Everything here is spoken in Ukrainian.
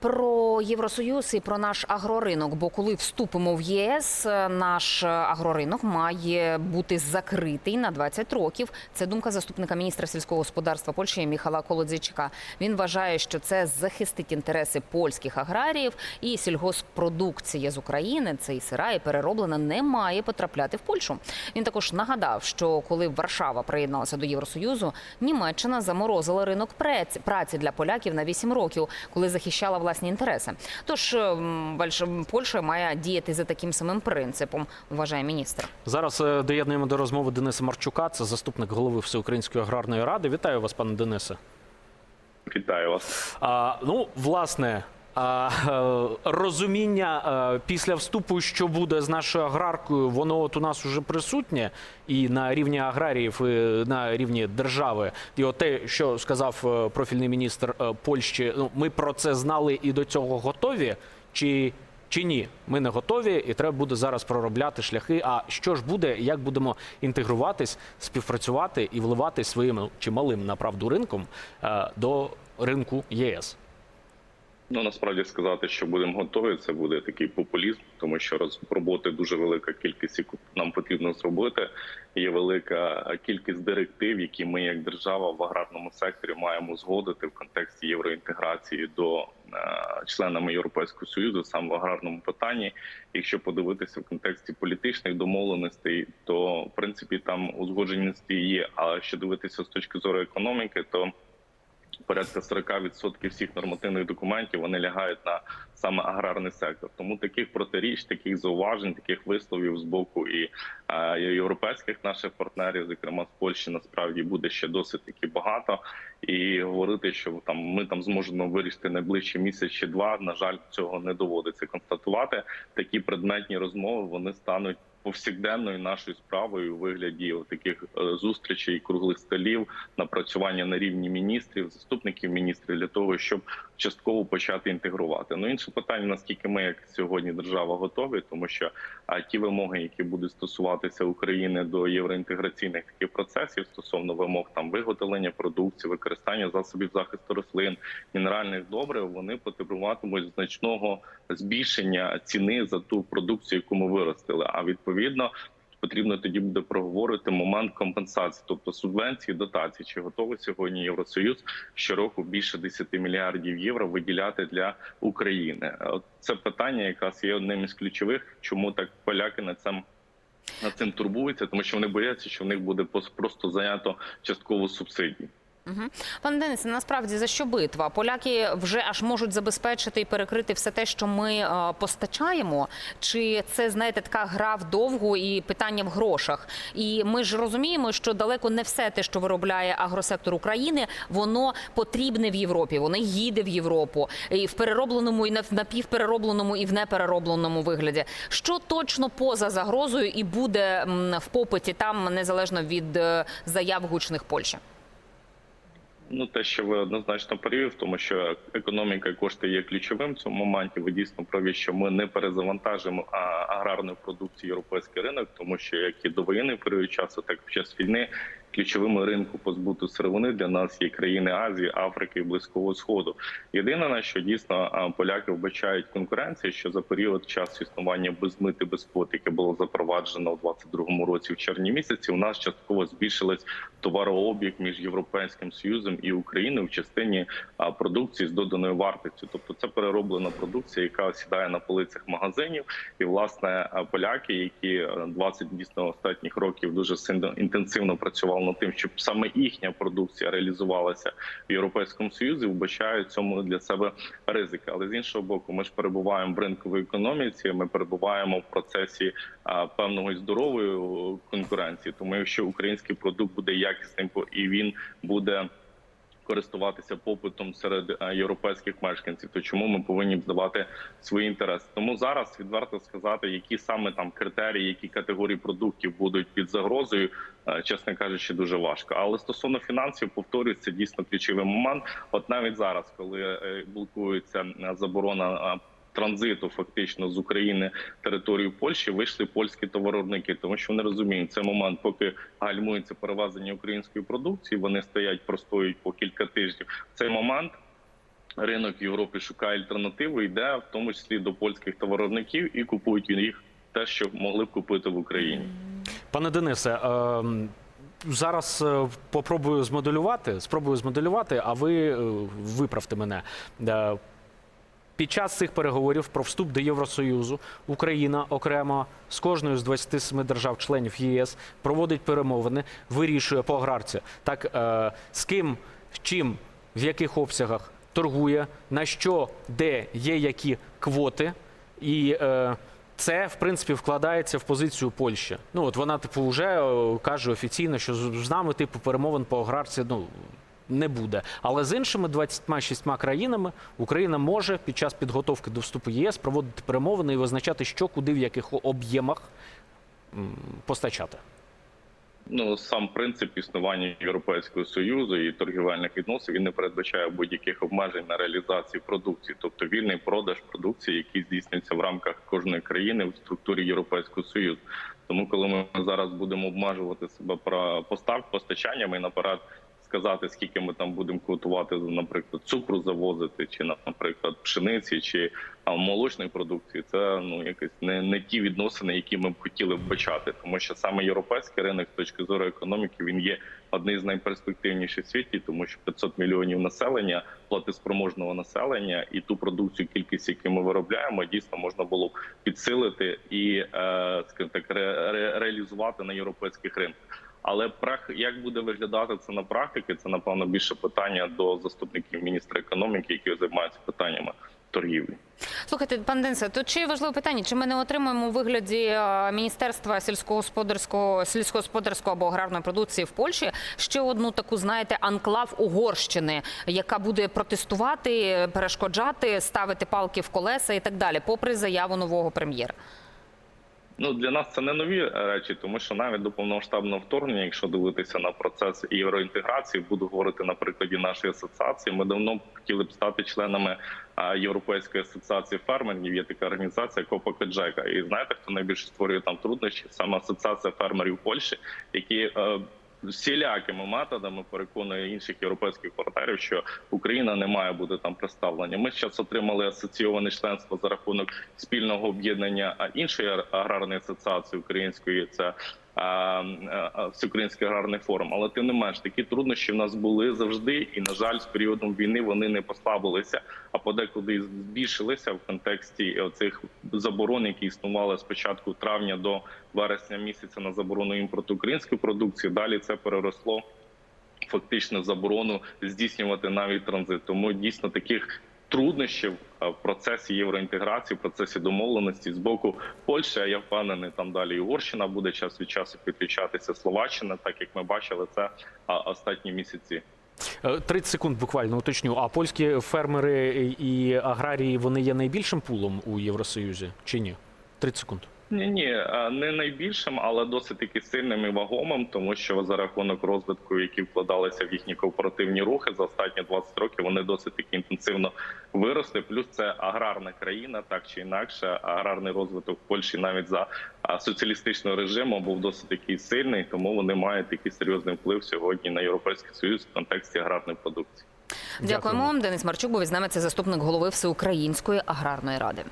Про Євросоюз і про наш агроринок. Бо коли вступимо в ЄС, наш агроринок має бути закритий на 20 років. Це думка заступника міністра сільського господарства Польщі Міхала Колодзичика. Він вважає, що це захистить інтереси польських аграріїв і сільгоспродукція з України, це і сира, і перероблена, не має потрапляти в Польщу. Він також нагадав, що коли Варшава приєдналася до Євросоюзу, Німеччина заморозила ринок праці для поляків на 8 років, коли захищала власні інтереси. Тож ем, Польща має діяти за таким самим принципом, вважає міністр. Зараз е, доєднуємо до розмови Дениса Марчука, це заступник голови Всеукраїнської аграрної ради. Вітаю вас, пане Денисе. Вітаю вас. А, ну, власне, е, розуміння е, після вступу, що буде з нашою аграркою, воно от у нас уже присутнє і на рівні аграріїв, і на рівні держави. І от те, що сказав е, профільний міністр е, Польщі, ну, ми про це знали і до цього готові. Чи, чи ні? Ми не готові, і треба буде зараз проробляти шляхи. А що ж буде, як будемо інтегруватись, співпрацювати і вливати своїм чималим направду ринком е, до ринку ЄС? Ну насправді сказати, що будемо готові, це буде такий популізм, тому що роботи дуже велика кількість, яку нам потрібно зробити. Є велика кількість директив, які ми, як держава, в аграрному секторі маємо згодити в контексті євроінтеграції до е, членами Європейського союзу, саме в аграрному питанні. Якщо подивитися в контексті політичних домовленостей, то в принципі там узгодженості є. А якщо дивитися з точки зору економіки, то порядка 40% всіх нормативних документів вони лягають на саме аграрний сектор. Тому таких протиріч, таких зауважень, таких висловів з боку і е, європейських наших партнерів, зокрема з Польщі, насправді буде ще досить таки багато. І говорити, що там ми там зможемо вирішити найближчий місяць чи два. На жаль, цього не доводиться констатувати. Такі предметні розмови вони стануть повсякденною нашою справою у вигляді таких е, зустрічей, круглих столів, напрацювання на рівні міністрів, заступників міністрів для того, щоб частково почати інтегрувати. Ну інше питання: наскільки ми, як сьогодні, держава готові, тому що а, ті вимоги, які будуть стосуватися України до євроінтеграційних таких процесів стосовно вимог там виготовлення продукції, використання засобів захисту рослин, мінеральних добрив, вони потребуватимуть значного збільшення ціни за ту продукцію, яку ми виростили. А відповідно. Потрібно тоді буде проговорити момент компенсації, тобто субвенції, дотації. Чи готовий сьогодні Євросоюз щороку більше 10 мільярдів євро виділяти для України? Це питання, якраз є одним із ключових, чому так поляки на цим над цим турбуються, тому що вони бояться, що в них буде просто зайнято частково субсидії. Угу. Пане Денисе, насправді за що битва? Поляки вже аж можуть забезпечити і перекрити все те, що ми е, постачаємо. Чи це знаєте така гра вдовгу і питання в грошах? І ми ж розуміємо, що далеко не все те, що виробляє агросектор України, воно потрібне в Європі. Воно їде в Європу і в переробленому, і в напівпереробленому, і в непереробленому вигляді. Що точно поза загрозою і буде в попиті там незалежно від е, заяв гучних Польщі? Ну, те, що ви однозначно перевів, тому що економіка і кошти є ключовим в цьому моменті. Ви дійсно праві, що ми не перезавантажимо аграрну продукцію європейський ринок, тому що як і довоєнний період часу, так і під час війни ключовими ринку по збуту сировини для нас є країни Азії, Африки і Близького Сходу. Єдине на що дійсно поляки вбачають конкуренцію, що за період часу існування безмити безпот, яке було запроваджено у 22-му році в червні місяці, у нас частково збільшилось товарообіг між європейським союзом і Україною в частині продукції з доданою вартістю. Тобто це перероблена продукція, яка сідає на полицях магазинів, і власне поляки, які е, 20 дійсно останніх років дуже сильно інтенсивно працювали над тим, щоб саме їхня продукція реалізувалася в європейському союзі, вбачають цьому для себе ризики. Але з іншого боку, ми ж перебуваємо в ринковій економіці. Ми перебуваємо в процесі і здорової конкуренції. Тому якщо український продукт буде якісним і він буде користуватися попитом серед е, європейських мешканців, то чому ми повинні б здавати свої інтереси? Тому зараз відверто сказати, які саме там критерії, які категорії продуктів будуть під загрозою, чесно кажучи, дуже важко. Але стосовно фінансів, повторюсь, це дійсно ключовий момент. От навіть зараз, коли е, блокується е, заборона. е, Транзиту фактично з України територію Польщі вийшли польські товаровиробники, тому що вони розуміють цей момент, поки гальмується перевезення української продукції. Вони стоять, простоюють по кілька тижнів. Цей момент ринок в Європі шукає альтернативу, йде в тому числі до польських товаровиробників і купують їх те, що могли б купити в Україні. Пане Денисе, е, зараз е, попробую змоделювати, спробую змоделювати, а ви е, виправте мене. Е, Під час цих переговорів про вступ до Євросоюзу Україна окремо з кожною з 27 держав-членів ЄС проводить перемовини, вирішує по аграрці, так е, з ким, чим, в яких обсягах торгує, на що, де є які квоти, і е, це в принципі вкладається в позицію Польщі. Ну от вона, типу, вже е, каже офіційно, що з нами, типу, перемовин по аграрці, ну. Не буде, але з іншими 26 країнами Україна може під час підготовки до вступу ЄС проводити перемовини і визначати, що куди в яких об'ємах постачати. Ну сам принцип існування Європейського союзу і торгівельних відносин він не передбачає будь-яких обмежень на реалізацію продукції, тобто вільний продаж продукції, який здійснюється в рамках кожної країни в структурі Європейського союзу. Тому, коли ми зараз будемо обмежувати себе про постав постачання, ми наперед сказати, скільки ми там будемо квотувати, наприклад, цукру завозити, чи наприклад, пшениці, чи а, молочної продукції, це ну якось не, не ті відносини, які ми б хотіли б бачати, тому що саме європейський ринок з точки зору економіки він є одним з найперспективніших в світі, тому що 500 мільйонів населення, платоспроможного населення, і ту продукцію, кількість, яку ми виробляємо, дійсно можна було б підсилити і е, так ре, ре, реалізувати на європейських ринках. Але як буде виглядати це на практиці, це напевно більше питання до заступників міністра економіки, які займаються питаннями торгівлі. Слухайте, пан Денисе, то чи важливе питання? Чи ми не отримаємо у вигляді е, міністерства сільськогосподарського сільськогосподарського або аграрної продукції в Польщі ще одну таку, знаєте, анклав Угорщини, яка буде протестувати, перешкоджати, ставити палки в колеса і так далі, попри заяву нового прем'єра? Ну для нас це не нові е, речі, тому що навіть до повномасштабного вторгнення, якщо дивитися на процес євроінтеграції, буду говорити на прикладі нашої асоціації. Ми давно хотіли б стати членами е, Європейської асоціації фермерів. Є така організація Копа Каджека. І знаєте, хто найбільше створює там труднощі? Саме асоціація фермерів Польщі, які е, всілякими методами переконує інших європейських партнерів, що Україна не має бути там представлення. Ми зараз отримали асоційоване членство за рахунок спільного об'єднання іншої аграрної асоціації української. Це Всеукраїнський аграрний форум. Але тим не менш такі труднощі в нас були завжди, і на жаль, з періодом війни вони не послабилися, а подекуди збільшилися в контексті цих заборон, які існували з початку травня до вересня місяця на заборону імпорту української продукції. Далі це переросло фактично заборону здійснювати навіть транзит. Тому дійсно таких труднощів в процесі євроінтеграції, в процесі домовленості з боку Польщі. Я впевнений, там далі Угорщина буде час від часу підключатися Словаччина, так як ми бачили це останні місяці. Е, 30 секунд буквально уточню. А польські фермери і аграрії вони є найбільшим пулом у Євросоюзі чи ні? 30 секунд. Ні, ні, не найбільшим, але досить таки сильним і вагомим, тому що за рахунок розвитку, які вкладалися в їхні кооперативні рухи за останні 20 років, вони досить таки інтенсивно виросли. Плюс це аграрна країна, так чи інакше, аграрний розвиток в Польщі навіть за соціалістичного режиму був досить такий сильний, тому вони мають такий серйозний вплив сьогодні на європейський союз в контексті аграрної продукції. Дякуємо. Денис Марчук був із нами. Це заступник голови Всеукраїнської аграрної ради.